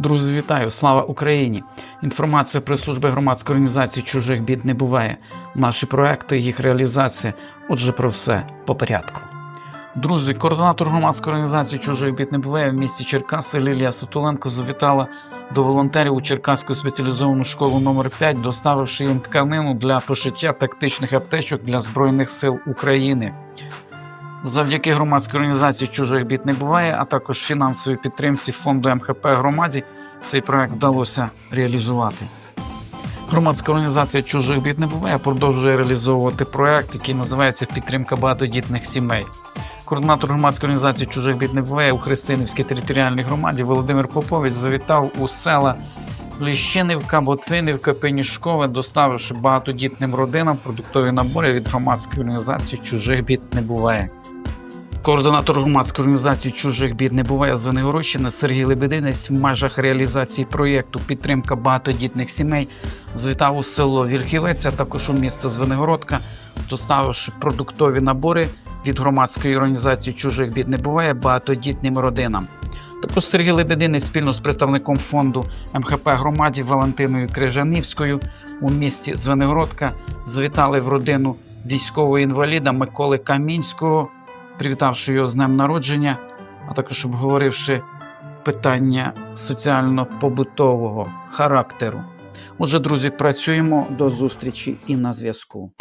Друзі, вітаю! Слава Україні! Інформація про служби громадської організації чужих бід не буває. Наші проекти, їх реалізація. Отже, про все по порядку. Друзі, координатор громадської організації чужих бід не буває в місті Черкаси Лілія Сотоленко завітала до волонтерів у Черкаську спеціалізовану школу номер 5 доставивши їм тканину для пошиття тактичних аптечок для Збройних сил України. Завдяки громадській організації чужих бід не буває, а також фінансовій підтримці фонду МХП громаді цей проект вдалося реалізувати. Громадська організація чужих бід не буває продовжує реалізовувати проект, який називається Підтримка багатодітних сімей. Координатор громадської організації чужих бід не буває у Христинівській територіальній громаді Володимир Попович завітав у села Ліщинівка, Ботвинівка, Пенішкове, доставивши багатодітним родинам продуктові набори від громадської організації чужих бід не буває. Координатор громадської організації чужих бід не буває з Венегородщини Сергій Лебединець в межах реалізації проєкту Підтримка багатодітних сімей завітав у село Вільхівець, а також у місто Звенигородка, доставивши продуктові набори від громадської організації чужих бід не буває багатодітним родинам. Також Сергій Лебединець спільно з представником фонду МХП громаді Валентиною Крижанівською у місті Звенигородка завітали в родину військового інваліда Миколи Камінського привітавши його з днем народження, а також обговоривши питання соціально-побутового характеру. Отже, друзі, працюємо до зустрічі і на зв'язку.